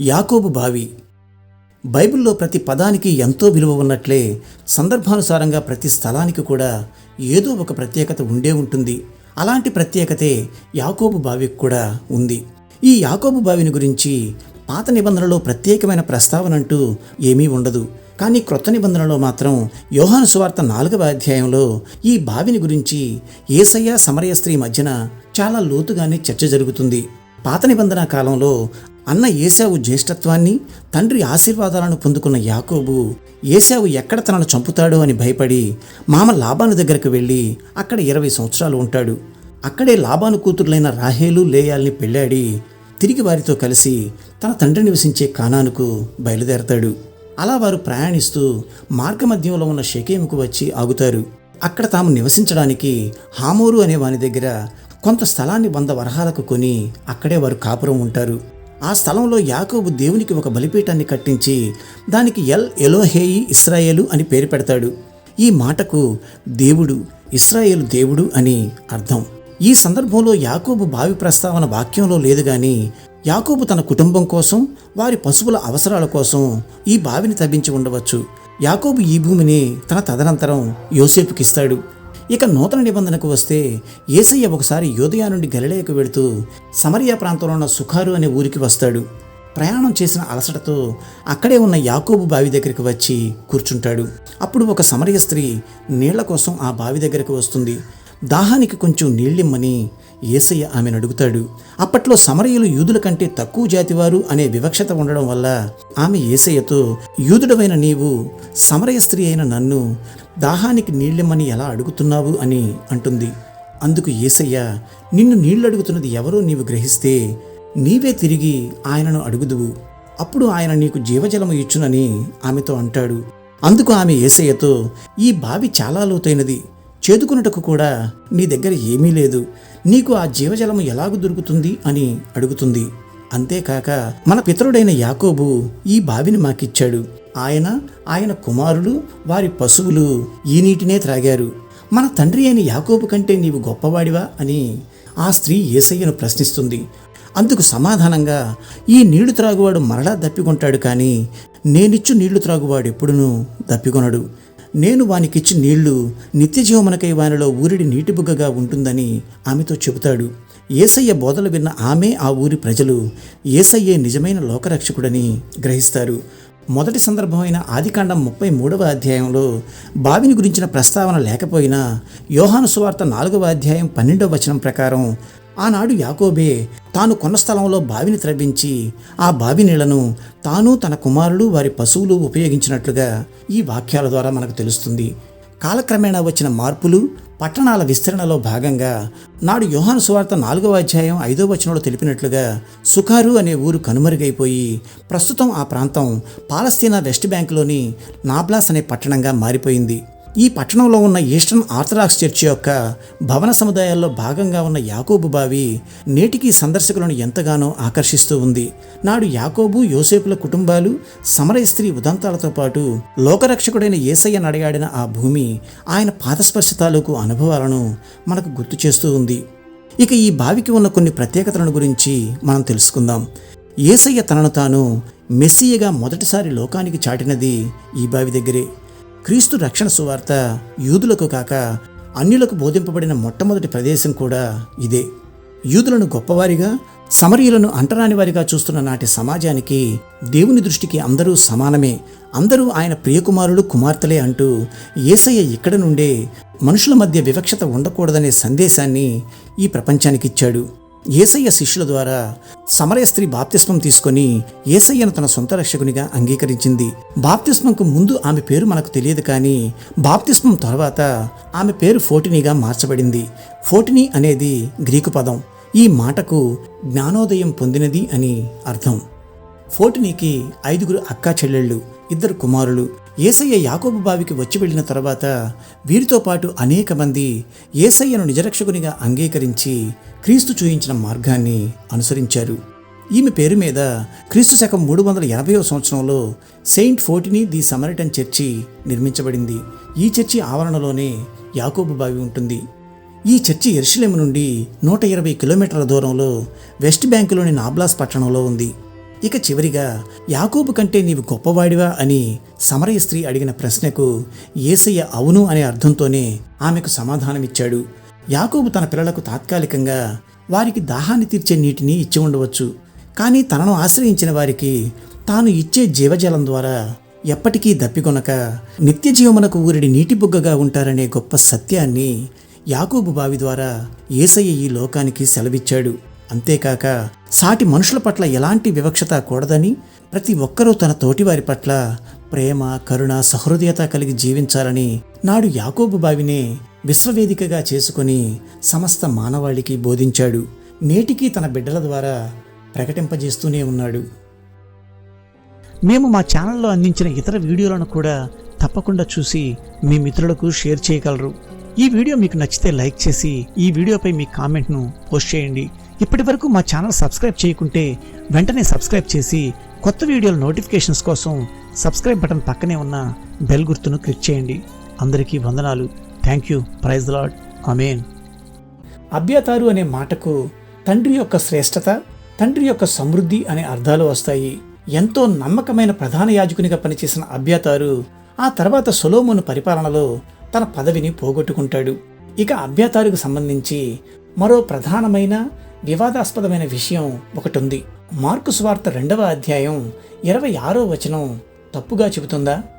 యాకోబు బావి. బైబిల్లో ప్రతి పదానికి ఎంతో విలువ ఉన్నట్లే సందర్భానుసారంగా ప్రతి స్థలానికి కూడా ఏదో ఒక ప్రత్యేకత ఉండే ఉంటుంది. అలాంటి ప్రత్యేకతే యాకోబు బావికి కూడా ఉంది. ఈ యాకోబు బావిని గురించి పాత నిబంధనలో ప్రత్యేకమైన ప్రస్తావన అంటూ ఏమీ ఉండదు. కానీ క్రొత్త నిబంధనలో మాత్రం యోహాను సువార్త నాలుగవ అధ్యాయంలో ఈ బావిని గురించి ఏసయ్య సమరయ స్త్రీ మధ్యన చాలా లోతుగానే చర్చ జరుగుతుంది. పాత నిబంధన కాలంలో అన్న ఏశావు జ్యేష్ఠత్వాన్ని తండ్రి ఆశీర్వాదాలను పొందుకున్న యాకోబు ఏశావు ఎక్కడ తనను చంపుతాడో అని భయపడి మామ లాభాను దగ్గరకు వెళ్ళి అక్కడ ఇరవై సంవత్సరాలు ఉంటాడు. అక్కడే లాభాను కూతురులైన రాహేలు లేయాల్ని పెళ్ళాడి తిరిగి వారితో కలిసి తన తండ్రి నివసించే కానానుకు బయలుదేరతాడు. అలా వారు ప్రయాణిస్తూ మార్గమధ్యంలో ఉన్న షకేముకు వచ్చి ఆగుతారు. అక్కడ తాము నివసించడానికి హామోరు అనే వాని దగ్గర కొంత స్థలాన్ని వంద వరహాలకు కొని అక్కడే వారు కాపురం ఉంటారు. ఆ స్థలంలో యాకోబు దేవునికి ఒక బలిపీఠాన్ని కట్టించి దానికి ఎల్ ఎలోహేయి ఇస్రాయేలు అని పేరు పెడతాడు. ఈ మాటకు దేవుడు ఇస్రాయేలు దేవుడు అని అర్థం. ఈ సందర్భంలో యాకోబు బావి ప్రస్తావన వాక్యంలో లేదు గాని యాకోబు తన కుటుంబం కోసం వారి పశువుల అవసరాల కోసం ఈ బావిని తవ్వించి ఉండవచ్చు. యాకోబు ఈ భూమిని తన తదనంతరం యోసేపుకిస్తాడు. ఇక నూతన నిబంధనకు వస్తే ఏసయ్య ఒకసారి యోదయా నుండి గలిలయకు వెళుతూ సమరియా ప్రాంతంలో ఉన్న సుఖారు అనే ఊరికి వస్తాడు. ప్రయాణం చేసిన అలసటతో అక్కడే ఉన్న యాకోబు బావి దగ్గరికి వచ్చి కూర్చుంటాడు. అప్పుడు ఒక సమరయ స్త్రీ నీళ్ళ కోసం ఆ బావి దగ్గరకు వస్తుంది. దాహానికి కొంచెం నీళ్ళిమ్మని ఏసయ్య ఆమెను అడుగుతాడు. అప్పట్లో సమరయులు యూదుల కంటే తక్కువ జాతివారు అనే వివక్షత ఉండడం వల్ల ఆమె ఏసయ్యతో యూదుడవైన నీవు సమరయ స్త్రీ అయిన నన్ను దాహానికి నీళ్ళిమ్మని ఎలా అడుగుతున్నావు? అని అంటుంది. అందుకు ఏసయ్య నిన్ను నీళ్ళడుగుతున్నది ఎవరో నీవు గ్రహిస్తే నీవే తిరిగి ఆయనను అడుగుదువు. అప్పుడు ఆయన నీకు జీవజలము ఇచ్చునని ఆమెతో అంటాడు. అందుకు ఆమె ఏసయ్యతో ఈ బావి చాలా లోతైనది. చేదుకున్నటకు కూడా నీ దగ్గర ఏమీ లేదు. నీకు ఆ జీవజలము ఎలాగు దొరుకుతుంది అని అడుగుతుంది. అంతేకాక మన పితరుడైన యాకోబు ఈ బావిని మాకిచ్చాడు. ఆయన ఆయన కుమారులు వారి పశువులు ఈ నీటినే త్రాగారు. మన తండ్రి అయిన యాకోబు కంటే నీవు గొప్పవాడివా అని ఆ స్త్రీ ఏసయ్యను ప్రశ్నిస్తుంది. అందుకు సమాధానంగా ఈ నీళ్ళు త్రాగువాడు మరలా దప్పికొంటాడు కానీ నేనిచ్చు నీళ్ళు త్రాగువాడు ఎప్పుడునూ దప్పికొనడు. నేను వానికిచ్చి నీళ్ళు నిత్యజీవమునకై వానిలో ఊరిడి నీటి బుగ్గగా ఉంటుందని ఆమెతో చెబుతాడు. ఏసయ్య బోధలు విన్న ఆమె ఆ ఊరి ప్రజలు ఏసయ్యే నిజమైన లోకరక్షకుడని గ్రహిస్తారు. మొదటి సందర్భమైన ఆదికాండం ముప్పై మూడవ అధ్యాయంలో బావిని గురించిన ప్రస్తావన లేకపోయినా యోహాను సువార్త నాలుగవ అధ్యాయం పన్నెండవ వచనం ప్రకారం ఆనాడు యాకోబే తాను కొన్న స్థలంలో బావిని త్రవ్వించి ఆ బావి నీళ్ళను తాను తన కుమారులు వారి పశువులు ఉపయోగించినట్లుగా ఈ వాక్యాల ద్వారా మనకు తెలుస్తుంది. కాలక్రమేణా వచ్చిన మార్పులు పట్టణాల విస్తరణలో భాగంగా నాడు యోహాను సువార్త నాలుగవ అధ్యాయం ఐదో వచనంలో తెలిపినట్లుగా సుకారు అనే ఊరు కనుమరుగైపోయి ప్రస్తుతం ఆ ప్రాంతం పాలస్తీనా వెస్ట్ బ్యాంకులోని నాబ్లాస్ అనే పట్టణంగా మారిపోయింది. ఈ పట్టణంలో ఉన్న ఈస్టర్న్ ఆర్థడాక్స్ చర్చి యొక్క భవన సముదాయాల్లో భాగంగా ఉన్న యాకోబు బావి నేటికి సందర్శకులను ఎంతగానో ఆకర్షిస్తూ ఉంది. నాడు యాకోబు యోసేపుల కుటుంబాలు సమరయ స్త్రీ ఉదంతాలతో పాటు లోకరక్షకుడైన ఏసయ్య నడయాడిన ఆ భూమి ఆయన పాదస్పర్శ తాలూకు అనుభవాలను మనకు గుర్తు చేస్తూ ఉంది. ఇక ఈ బావికి ఉన్న కొన్ని ప్రత్యేకతలను గురించి మనం తెలుసుకుందాం. ఏసయ్య తనను తాను మెస్సియగా మొదటిసారి లోకానికి చాటినది ఈ బావి దగ్గరే. క్రీస్తు రక్షణ సువార్త యూదులకు కాక అన్యులకు బోధింపబడిన మొట్టమొదటి ప్రదేశం కూడా ఇదే. యూదులను గొప్పవారిగా సమరీయులను అంటరాని వారిగా చూస్తున్న నాటి సమాజానికి దేవుని దృష్టికి అందరూ సమానమే. అందరూ ఆయన ప్రియకుమారులు కుమార్తెలే అంటూ ఏసయ్య ఇక్కడ నుండే మనుషుల మధ్య వివక్షత ఉండకూడదనే సందేశాన్ని ఈ ప్రపంచానికిచ్చాడు ఏసయ్య శిష్యుల ద్వారా సమరయ స్త్రీ బాప్తిస్మం తీసుకొని ఏసయ్యను తన సొంత రక్షకునిగా అంగీకరించింది. బాప్తిస్మంకు ముందు ఆమె పేరు మనకు తెలియదు కానీ బాప్తిస్మం తర్వాత ఆమె పేరు ఫోటినీగా మార్చబడింది. ఫోటినీ అనేది గ్రీకు పదం. ఈ మాటకు జ్ఞానోదయం పొందినది అని అర్థం. ఫోటినీకి ఐదుగురు అక్కా చెల్లెళ్ళు ఇద్దరు కుమారులు ఏసయ్య యాకోబు బావికి వచ్చి వెళ్ళిన తర్వాత వీరితో పాటు అనేక మంది ఏసయ్యను నిజరక్షకునిగా అంగీకరించి క్రీస్తు చూయించిన మార్గాన్ని అనుసరించారు. ఈమె పేరు మీద క్రీస్తు శకం మూడు వందల ఎనభైవ సంవత్సరంలో saint Photini the Samaritan church నిర్మించబడింది. ఈ చర్చి ఆవరణలోనే యాకోబు బావి ఉంటుంది. ఈ చర్చి ఎర్షలేము నుండి నూట ఇరవై కిలోమీటర్ల దూరంలో వెస్ట్ బ్యాంకులోని నాబ్లాస్ పట్టణంలో ఉంది. ఇక చివరిగా యాకోబు కంటే నీవు గొప్పవాడివా అని సమరయ స్త్రీ అడిగిన ప్రశ్నకు ఏసయ్య అవును అనే అర్థంతోనే ఆమెకు సమాధానమిచ్చాడు. యాకోబు తన పిల్లలకు తాత్కాలికంగా వారికి దాహాన్ని తీర్చే నీటిని ఇచ్చి ఉండవచ్చు. కానీ తనను ఆశ్రయించిన వారికి తాను ఇచ్చే జీవజలం ద్వారా ఎప్పటికీ దప్పికొనక నిత్య జీవమునకు ఊరిడి నీటి బుగ్గగా ఉంటారనే గొప్ప సత్యాన్ని యాకోబు బావి ద్వారా ఏసయ్య ఈ లోకానికి సెలవిచ్చాడు. అంతేకాక సాటి మనుషుల పట్ల ఎలాంటి వివక్షత కూడదని ప్రతి ఒక్కరూ తన తోటివారి పట్ల ప్రేమ కరుణ సహృదయత కలిగి జీవించాలని నాడు యాకోబు బావినే విశ్వవేదికగా చేసుకుని సమస్త మానవాళికి బోధించాడు. నేటికి తన బిడ్డల ద్వారా ప్రకటింపజేస్తూనే ఉన్నాడు. మేము మా ఛానల్లో అందించిన ఇతర వీడియోలను కూడా తప్పకుండా చూసి మీ మిత్రులకు షేర్ చేయగలరు. ఈ వీడియో మీకు నచ్చితే లైక్ చేసి ఈ వీడియోపై మీ కామెంట్ను పోస్ట్ చేయండి. ఇప్పటి వరకు మా ఛానల్ సబ్స్క్రైబ్ చేయకుంటే వెంటనే సబ్స్క్రైబ్ చేసి కొత్త వీడియోల నోటిఫికేషన్స్ కోసం సబ్స్క్రైబ్ బటన్ పక్కనే ఉన్న బెల్ గుర్తును క్లిక్ చేయండి. అందరికీ వందనాలు. Thank you praise lord amen అభ్యతారు అనే మాటకు తండ్రి యొక్క శ్రేష్టత తండ్రి యొక్క సమృద్ధి అనే అర్థాలు వస్తాయి. ఎంతో నమ్మకమైన ప్రధాన యాజకునిగా పనిచేసిన అభ్యతారు ఆ తర్వాత సొలోమోను పరిపాలనలో తన పదవిని పోగొట్టుకుంటాడు. ఇక అభ్యతారుకు సంబంధించి మరో ప్రధానమైన వివాదాస్పదమైన విషయం ఒకటి ఉంది మార్కు స్వార్త రెండవ అధ్యాయం ఇరవై ఆరో వచనం తప్పుగా చెబుతుందా?